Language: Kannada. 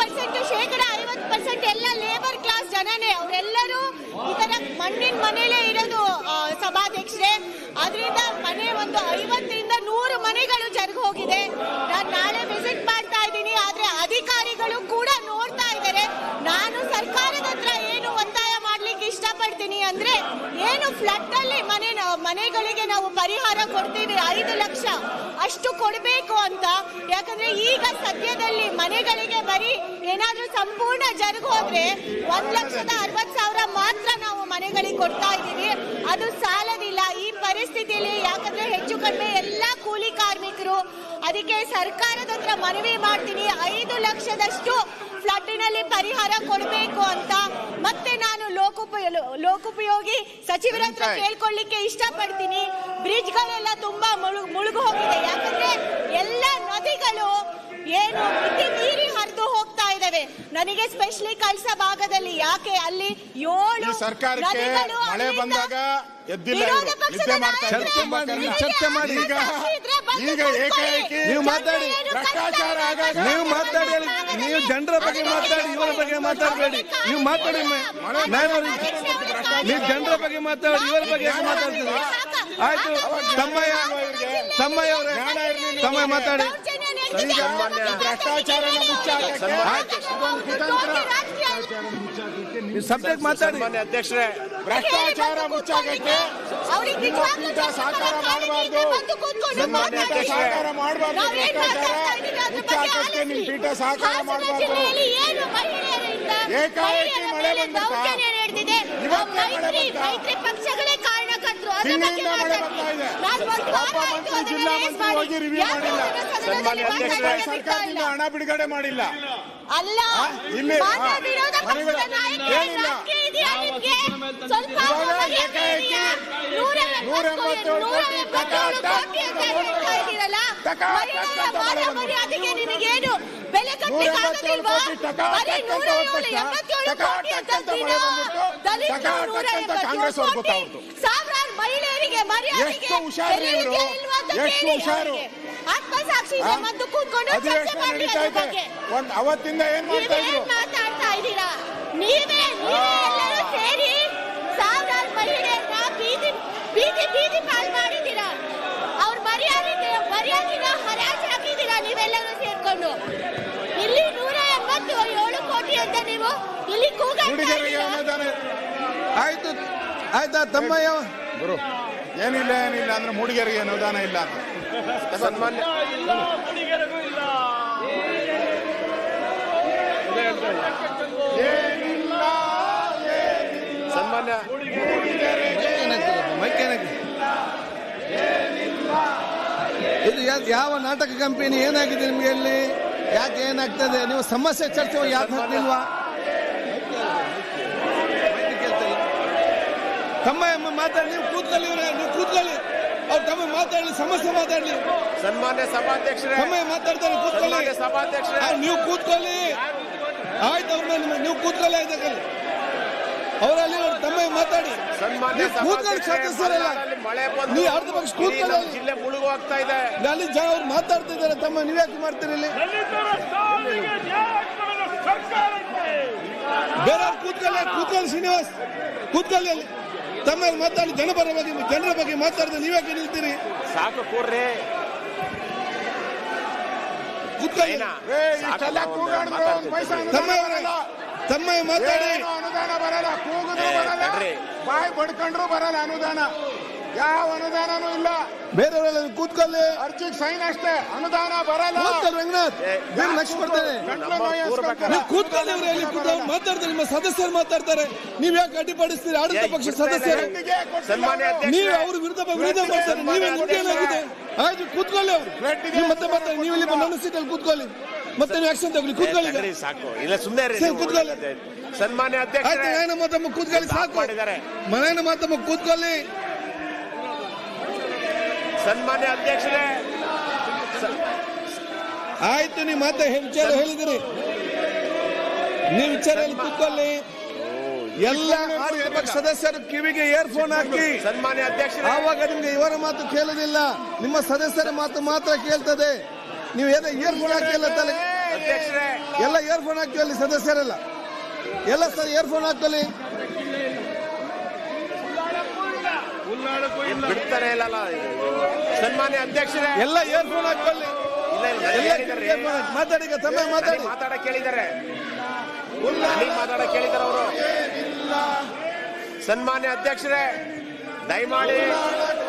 ಪರ್ಸೆಂಟ್ ಶೇಕಡ ಐವತ್ತು ಪರ್ಸೆಂಟ್ ಎಲ್ಲ ಲೇಬರ್ ಕ್ಲಾಸ್ ಜನನೇ. ಅವರೆಲ್ಲರೂ ಈ ತರ ಮಣ್ಣಿನ ಮನೇಲೇ ಇರೋದು ಸಭಾಧ್ಯಕ್ಷರೇ. ಅದರಿಂದ ಮನೆ ಒಂದು ಐವತ್ತರಿಂದ ನೂರು ಮನೆಗಳು ಜರುಗಿ ಹೋಗಿದೆ ನಾನು ನಾಳೆ ವಿಸಿಟ್ ಮಾಡ್ತಾ ಇದ್ದೀನಿ ಆದ್ರೆ ಅಧಿಕಾರಿಗಳು ಕೂಡ ನೋಡ್ತಾ ಇದ್ದಾರೆ ನಾನು ಸರ್ಕಾರದ ಹತ್ರ ಏನು ಒತ್ತಾಯ ಮಾಡ್ಲಿಕ್ಕೆ ಇಷ್ಟಪಡ್ತೀನಿ ಅಂದ್ರೆ ಏನು ಫ್ಲಡ್ ಅಲ್ಲಿ ಮನೆ ಮನೆಗಳಿಗೆ ನಾವು ಪರಿಹಾರ ಕೊಡ್ತೀವಿ, ಐದು ಲಕ್ಷ. ಅಷ್ಟು ಕೊಡಬೇಕು ಅಂತ. ಯಾಕಂದ್ರೆ ಈಗ ಸದ್ಯದಲ್ಲಿ ಮನೆಗಳಿಗೆ ಬರೀ ಏನಾದ್ರೂ ಸಂಪೂರ್ಣ ಜರುಗ್ ಹೋದ್ರೆ ಒಂದ್ ಲಕ್ಷದ ಅರವತ್ ಸಾವಿರ ಮಾತ್ರ ನಾವು ಮನೆಗಳಿಗೆ ಕೊಡ್ತಾ ಇದ್ದೀವಿ. ಅದು ಸಾಲದಿಲ್ಲ. ಈ ಪರಿಸ್ಥಿತಿಯಲ್ಲಿ ಯಾಕಂದ್ರೆ ಹೆಚ್ಚು ಕಡಿಮೆ ಎಲ್ಲಾ ಕೂಲಿ ಕಾರ್ಮಿಕರು, ಅದಕ್ಕೆ ಸರ್ಕಾರದ ಹತ್ರ ಮನವಿ ಮಾಡ್ತೀನಿ. ಐದು ಲಕ್ಷದಷ್ಟು ಫ್ಲಡ್ನಲ್ಲಿ ಪರಿಹಾರ ಕೊಡಬೇಕು ಅಂತ. ಮತ್ತೆ ನಾನು ಲೋಕೋಪಯೋಗಿ ಲೋಕೋಪಯೋಗಿ ಸಚಿವರ ಹತ್ರ ಕೇಳ್ಕೊಳ್ಳಿಕ್ಕೆ ಇಷ್ಟಪಡ್ತೀನಿ. ಬ್ರಿಡ್ಜ್ಗಳೆಲ್ಲ ತುಂಬಾ ಮುಳುಗು ಮುಳುಗು ಹೋಗಿದೆ. ಯಾಕಂದ್ರೆ ಎಲ್ಲ ನದಿಗಳು ಏನು ಮಿತಿ ಮೀರಿ ಹರಿದು ಹೋಗ್ತಾ ಇದಾವೆ ನನಗೆ ಸ್ಪೆಷಲಿ ಕಳ್ಸ ಭಾಗದಲ್ಲಿ ಯಾಕೆ ಅಲ್ಲಿ ಏಳು ಸರ್ಕಾರಕ್ಕೆ ಮಳೆ ಬಂದಾಗ ಎದ್ದಿಲ್ಲ ಮಾಡಿ, ಚರ್ಚೆ ಮಾಡಿ. ಈಗ-. ಏಕಾಏಕಿ ನೀವು ಮಾತಾಡಿ. ಭ್ರಷ್ಟಾಚಾರ ಆಗಾಗ ನೀವು ಮಾತಾಡಿ. ನೀವು ಜನರ ಬಗ್ಗೆ ಮಾತಾಡಿ ಇವರ ಬಗ್ಗೆ ಮಾತಾಡಬೇಡಿ. ನೀವು ಮಾತಾಡಿ ನಾನು ನೀವು ಜನರ ಬಗ್ಗೆ ಮಾತಾಡಿ ಇವರ ಬಗ್ಗೆ ಯಾಕೆ ಮಾತಾಡ್ತೀರಿ. ಆಯ್ತು ತಮ್ಮಯ್ಯ ತಮ್ಮಯ್ಯ ಅವರೇ. ತಮ್ಮಯ್ಯ ಮಾತಾಡಿ. ಭ್ರಷ್ಟಾಚಾರ ಭ್ರಷ್ಟಾಚಾರನ ಮುಚ್ಚಾಕಕ್ಕೆ ಇದೊಂದು ಕುತಂತ್ರ ನೀವು ಸಬ್ಜೆಕ್ಟ್ ಮಾತಾಡಿ ಮಾನ್ಯ ಅಧ್ಯಕ್ಷರೇ ಭ್ರಷ್ಟಾಚಾರ ಮುಚ್ಚಾಕಕ್ಕೆ ಸಹಕಾರ ಮಾಡಬಾರ್ದು ಮಾತಾಡಿ. ಸಹಕಾರ ಮಾಡಬಾರ್ದು ಭ್ರಷ್ಟಾಚಾರ ಮುಚ್ಚಾಕಕ್ಕೆ ನಿಮ್ಮ ಪೀಠ ಸಹಕಾರ ಮಾಡಬಾರ್ದು ಏನು ಮಹಿಳೆಯರಿಂದ ಏಕಾಏಕಿ ಮಳೆ ಬಂದಿತ್ತಾ? ಇವತ್ತೇ ಮಳೆ ಬಂತಾ? ತಿಂಗಳಿಂದ ಬರ್ತಾ ಇದೆ. ಒಬ್ಬ ಮಂತ್ರಿ, ಜಿಲ್ಲಾ ಮಂತ್ರಿ ಹೋಗಿ ರಿವ್ಯೂ ಮಾಡಿಲ್ಲ. ಸನ್ಮಾನ್ಯ ಅಧ್ಯಕ್ಷರೇ, ಸರ್ಕಾರದಿಂದ ಹಣ ಬಿಡುಗಡೆ ಮಾಡಿಲ್ಲ ಅಲ್ಲ ಇಲ್ಲಿ, ಏನಿಲ್ಲ. ನೂರ ಎಂಬತ್ತೇಳು ಕೋಟಿ ಕಾಂಗ್ರೆಸ್ ಅವ್ರು ಎಷ್ಟು ಹುಷಾರು ಎಷ್ಟು ಹುಷಾರು? ಆತ್ಮಸಾಕ್ಷಿ ಇದೆ? ಮತ್ತು ಕೂತ್ಕೊಂಡು ಚರ್ಚೆ ಮಾಡಿ ಅದ್ರ ಬಗ್ಗೆ? ಒಂದ್ ಅವತ್ತಿಂದ ಏನ್ ಮಾಡ್ತಾ ಇದ್ರು? ನೀವೇನ್ ಮಾತಾಡ್ತಾ ಇದ್ದೀರಾ? ನೀವೇ ನೀವೇ ಎಲ್ಲರೂ ಸೇರಿ ಸಾವಿರಾರು ಮಹಿಳೆಯರನ್ನ ಬೀದಿ ಬೀದಿ ಬೀದಿ ಪಾಲ್ ಮಾಡಿದ್ದೀರಾ? ಅವ್ರ ಮರ್ಯಾದೆ ಮರ್ಯಾದಿನ ಹರಾಜ್ ಹಾಕಿದ್ದೀರಾ ನೀವೆಲ್ಲರೂ ಸೇರ್ಕೊಂಡು? ಇಲ್ಲಿ ನೂರ ಎಂಬತ್ತು ಏಳು ಕೋಟಿ ಅಂತ ನೀವು ಇಲ್ಲಿ ಕೂಗಾಡ್ತಾ ಹುಡುಗರಿಗೆ ಇದ್ದೀರಾ? ಅನುದಾನ. ಆಯ್ತು ಆಯ್ತಾ ತಮ್ಮಯ್ಯ? ಗುರು ಏನಿಲ್ಲ ಏನಿಲ್ಲ ಅಂದ್ರೆ ಮೂಡಿಗೆರೆಗೆ ಅನುದಾನ ಇಲ್ಲ ಅಂತ. ಸನ್ಮಾನ್ಯ? ಇದು ಯಾವ ನಾಟಕ ಕಂಪನಿ ಏನಾಗಿದೆ ನಿಮ್ಗೆ ಇಲ್ಲಿ? ಯಾಕೆ ಏನಾಗ್ತದೆ? ನೀವು ಸಮಸ್ಯೆ ಚರ್ಚೆ ಯಾಕೆ ಹಾಕ್ಲಿಲ್ವಾ ತಮ್ಮ ಮಾತಾಡಿ ನೀವು ಕೂತ್ಕೊಳ್ಳಿ ಇವ್ರೆ, ನೀವು ಕೂತ್ಕೊಳ್ಳಿ. ಅವ್ರು ತಮ್ಮ ಮಾತಾಡಲಿ ಸಮಸ್ಯೆ ಮಾತಾಡಲಿ. ಸನ್ಮಾನ್ಯ ಸಭಾಧ್ಯಕ್ಷರೇ ತಮ್ಮ ಮಾತಾಡ್ತಾರೆ ಕೂತ್ಕೊಳ್ಳಿ. ಸಭಾಧ್ಯಕ್ಷರೇ. ನೀವು ಕೂತ್ಕೊಳ್ಳಿ. ಆಯ್ತು ಅವ್ರ ನೀವು ಕೂತ್ಕೊಳ್ಳಿ ಆಯ್ತಕ್ಕಲ್ಲಿ ಅವರಲ್ಲಿ ತಮ್ಮ ಮಾತಾಡಿ? ಸನ್ಮಾನ್ಯ ಕೂತ್ಕೊಳ್ಳಿ ಸದಸ್ಯರಲ್ಲ ಮಳೆ ಬಂದು ನೀವು ಅರ್ಧ ಪಕ್ಷ ಕೂತ್ಕೊಳ್ಳಿ. ಜಿಲ್ಲೆ ಮುಳುಗು ಹೋಗ್ತಾ ಇದೆ ಅಲ್ಲಿ ಜನ ಅವ್ರು ಮಾತಾಡ್ತಿದ್ದಾರೆ ತಮ್ಮ ನೀವ್ಯಾಕೆ ಮಾಡ್ತೀರಿ ಇಲ್ಲಿ? ದಲಿತರ ಸಾವಿಗೆ ನ್ಯಾಯ ಸರ್ಕಾರಕ್ಕೆ ಬೇರೆ ಕೂತ್ಕೊಳ್ಳಿ ಕೂತ್ಕೊಳ್ಳಿ ಶ್ರೀನಿವಾಸ್. ಕೂತ್ಕೊಳ್ಳಿ ಅಲ್ಲಿ. ತಮ್ಮ ಮಾತಾಡಿ ಜನಪರ ಬಗ್ಗೆ ಜನರ ಬಗ್ಗೆ ಮಾತಾಡಿದ್ರೆ ನೀವ್ಯಾಕೆ ನಿಲ್ತೀರಿ? ಸಾಕು ಕೂರ್ರೆ. ತಮ್ಮ ಅನುದಾನ ಬರಲ್ಲ. ತಮ್ಮ ಮಾತಾಡಿ. ಅನುದಾನ ಬರಲ್ಲ ಕೂಗಿದ್ರು ಏ, ಬರಲ್ಲ. ಬಾಯಿ ಬಡ್ಕೊಂಡ್ರು ಬರಲ್ಲ ಅನುದಾನ. ಯಾವ ಅನುದಾನನೂ ಇಲ್ಲ. ಬೇರೆಯವರೆಲ್ಲ ಕೂತ್ಕೊಳ್ಳಿ. ಅರ್ಜಿಗೆ ಸೈನ್ ಅಷ್ಟೇ. ಅನುದಾನ ಬರಲ್ಲ. ಕೂತ್ಕೊಳ್ಳಿ ರಂಗನಾಥ್. ಬೇರೆ ಲಕ್ಷ ಗಂಟ್ಲು ನೋವು. ನೀವು ಕೂತ್ಕೊಳ್ಳಿ ಅವ್ರು ಎಲ್ಲಿ ಕೂತ್ಕೊಂಡು ಮಾತಾಡ್ತಾರೆ ನಿಮ್ಮ ಸದಸ್ಯರು ಮಾತಾಡ್ತಾರೆ. ನೀವ್ ಯಾಕೆ ಅಡ್ಡಿಪಡಿಸ್ತೀರಿ? ಆಡಳಿತ ಪಕ್ಷದ. ಸದಸ್ಯರು. ಸನ್ಮಾನ್ಯ ಅವ್ರು. ಅಧ್ಯಕ್ಷ ನೀವು ಅವ್ರ ವಿರುದ್ಧ ವಿರೋಧ ಮಾಡ್ತಾರೆ ನೀವೇ ನಿಮ್ಗೇನಾಗಿದೆ ಆಯ್ತು ಕೂತ್ಕೊಳ್ಳಿ ಅವ್ರು. ರೆಡ್ಡಿಗೆ ನೀವು ಮತ್ತೆ ಮಾತಾಡಿ ನೀವು ಇಲ್ಲಿ ನನ್ನ ಸೀಟಲ್ಲಿ ಕೂತ್ಕೊಳ್ಳಿ. ಮತ್ತೆ ನೀವು ಆಕ್ಷನ್ ತಗೊಳ್ಳಿ. ಕೂತ್ಕೊಳ್ಳಿ ಈಗ. ಸಾಕು. ಇಲ್ಲ ಸುಮ್ಮನೆ ಇರಿ ಸರಿ, ನೀವು. ಕೂತ್ಕೊಳ್ಳಿ. ಸನ್ಮಾನ್ಯ ಆಯ್ತು ಅಧ್ಯಕ್ಷರೇ ಮನೇನ ಮಾತಮ್ಮ ಕೂತ್ಕೊಳ್ಳಿ ಸಾಕು ಮಾಡಿದ್ದಾರೆ. ಮನೇನ ಮಾತಮ್ಮ ಕೂತ್ಕೊಳ್ಳಿ. ಸನ್ಮಾನ್ಯ ಅಧ್ಯಕ್ಷರೇ. ಆಯ್ತು ನಿಮ್ಮ ಮತ್ತೆ ವಿಚಾರ ಹೇಳಿದಿರಿ. ನೀವು ವಿಚಾರ ಕೂತ್ಕೊಳ್ಳಿ. ಎಲ್ಲ ಸದಸ್ಯರು ಕಿವಿಗೆ ಇಯರ್ಫೋನ್ ಹಾಕಿ. ಸನ್ಮಾನ್ಯ ಅಧ್ಯಕ್ಷ ಆವಾಗ ನಿಮ್ಗೆ ಇವರ ಮಾತು ಕೇಳುದಿಲ್ಲ. ನಿಮ್ಮ ಸದಸ್ಯರ ಮಾತು ಮಾತ್ರ ಕೇಳ್ತದೆ. ನೀವು ಏನೋ ಇಯರ್ಫೋನ್ ಹಾಕಿ ಎಲ್ಲ ತಲೆ ಎಲ್ಲ ಇಯರ್ಫೋನ್ ಹಾಕ್ತೀವಿ ಸದಸ್ಯರೆಲ್ಲ? ಎಲ್ಲ ಸರ್ ಇಯರ್ಫೋನ್ ಹಾಕೊಳ್ಳಿ ಬಿಡ್ತಾರೆ ಇಲ್ಲ ಸನ್ಮಾನ್ಯ ಅಧ್ಯಕ್ಷರೇ. ಎಲ್ಲ ಏರ್ಫೋನ್ ಹಾಕೊಳ್ಳಿ. ಮಾತಾಡಿ ಈಗ ತಮ್ಮ ಮಾತಾಡಿ. ಮಾತಾಡಕ್ ಕೇಳಿದ್ದಾರೆ. ಮಾತಾಡಕ್ ಕೇಳಿದ್ದಾರೆ ಅವರು. ಸನ್ಮಾನ್ಯ ಅಧ್ಯಕ್ಷರೇ ದಯಮಾಡಿ